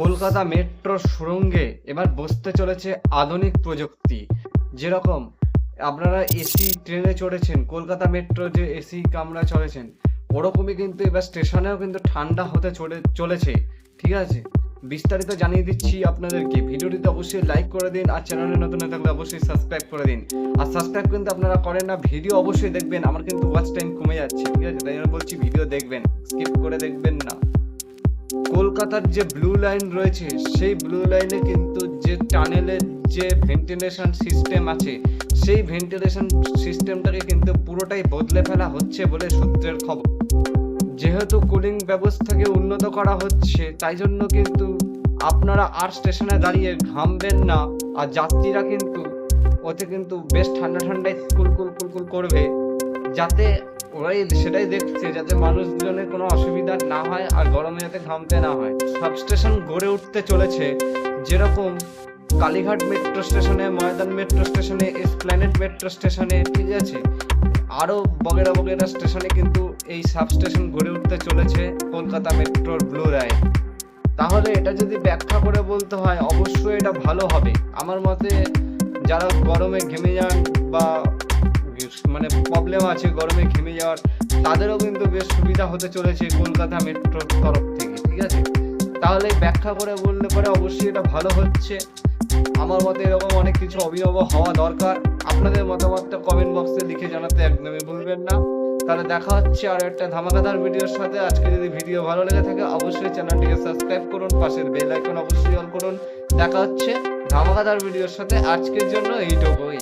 কলকাতা মেট্রোর সুরঙ্গে এবার বসতে চলেছে আধুনিক প্রযুক্তি। যেরকম আপনারা এসি ট্রেনে চড়েছেন, কলকাতা মেট্রো যে এসি কামরা চড়েছেন, ওরকমই কিন্তু এবার স্টেশনেও কিন্তু ঠান্ডা হতে চলে চলেছে। ঠিক আছে? বিস্তারিত জানিয়ে দিচ্ছি আপনাদেরকে। ভিডিওটিতে অবশ্যই লাইক করে দিন আর চ্যানেলে নতুন হয়ে থাকলে অবশ্যই সাবস্ক্রাইব করে দিন। আর সাবস্ক্রাইব কিন্তু আপনারা করেন না, ভিডিও অবশ্যই দেখবেন। আমার কিন্তু ওয়াচ টাইম কমে যাচ্ছে, ঠিক আছে? তাই জন্য বলছি, ভিডিও দেখবেন স্কিপ করে দেখবেন না। কলকাতার যে ব্লু লাইন রয়েছে, সেই ব্লু লাইনে কিন্তু যে টানেলের যে ভেন্টিলেশন সিস্টেম আছে, সেই ভেন্টিলেশন সিস্টেমটাকে কিন্তু পুরোটাই বদলে ফেলা হচ্ছে বলে সূত্রের খবর। যেহেতু কুলিং ব্যবস্থাকে উন্নত করা হচ্ছে, তাই জন্য কিন্তু আপনারা আর স্টেশনে দাঁড়িয়ে ঘামবেন না, আর যাত্রীরা কিন্তু, ওতে কিন্তু বেশ ঠান্ডা ঠান্ডায় কুলকুল কুলকুল করবে, যাতে ওরাই সেটাই দেখছে যাতে মানুষজনের কোনো অসুবিধা না হয় আর গরমে যাতে ঘামতে না হয়। সাব স্টেশন গড়ে উঠতে চলেছে। যেরকম কালীঘাট মেট্রো স্টেশনে, ময়দান মেট্রো স্টেশনে, এসপ্ল্যানেট মেট্রো স্টেশনে, ঠিক আছে? আরও বগেরা বগেরা স্টেশনে কিন্তু এই সাব স্টেশন গড়ে উঠতে চলেছে কলকাতা মেট্রোর ব্লু লাইন তাহলে এটা যদি ব্যাখ্যা করে বলতে হয়, অবশ্যই এটা ভালো হবে। আমার মতে যারা গরমে ঘেমে যান বা মানে প্রবলেম আছে, গরমে ঘেমে যাওয়ার, তাদেরও কিন্তু বেশ সুবিধা হতে চলেছে কলকাতা মেট্রোর তরফ থেকে, ঠিক আছে? তাহলে ব্যাখ্যা করে বললে পরে অবশ্যই এটা ভালো হচ্ছে। আমার মতে এরকম অনেক কিছু অভিনব হওয়া দরকার। আপনাদের মতামতটা কমেন্ট বক্সে লিখে জানাতে একদমই ভুলবেন না। তাহলে দেখা হচ্ছে আর একটা ধামাকাদার ভিডিওর সাথে। আজকে যদি ভিডিও ভালো লেগে থাকে, অবশ্যই চ্যানেলটিকে সাবস্ক্রাইব করুন, পাশের বেল আইকন অবশ্যই অন করুন। দেখা হচ্ছে ধামাকাদার ভিডিওর সাথে। আজকের জন্য এইটুকুই।